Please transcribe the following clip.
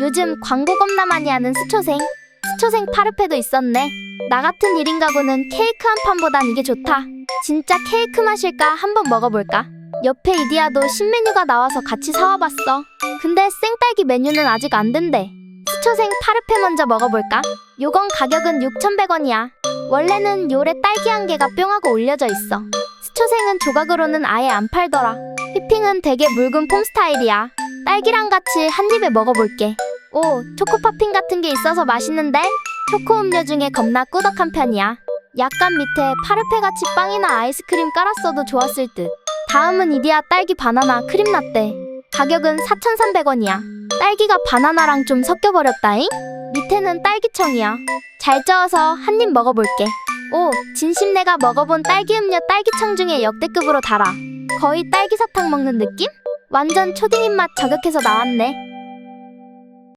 요즘 광고 겁나 많이 하는 스초생. 스초생 파르페도 있었네. 나 같은 1인 가구는 케이크 한 판보단 이게 좋다. 진짜 케이크 맛일까 한번 먹어볼까? 옆에 이디야도 신메뉴가 나와서 같이 사와봤어. 근데 생딸기 메뉴는 아직 안 된대. 스초생 파르페 먼저 먹어볼까? 요건 가격은 6,100원이야. 원래는 요래 딸기 한 개가 뿅하고 올려져 있어. 스초생은 조각으로는 아예 안 팔더라. 휘핑은 되게 묽은 폼 스타일이야. 딸기랑 같이 한 입에 먹어볼게. 오, 초코파핑 같은 게 있어서 맛있는데? 초코 음료 중에 겁나 꾸덕한 편이야. 약간 밑에 파르페 같이 빵이나 아이스크림 깔았어도 좋았을 듯. 다음은 이디야 딸기 바나나 크림 라떼. 가격은 4,300원이야. 딸기가 바나나랑 좀 섞여버렸다잉? 밑에는 딸기청이야. 잘 저어서 한 입 먹어볼게. 오, 진심 내가 먹어본 딸기 음료 딸기청 중에 역대급으로 달아. 거의 딸기 사탕 먹는 느낌? 완전 초딩 입맛 저격해서 나왔네.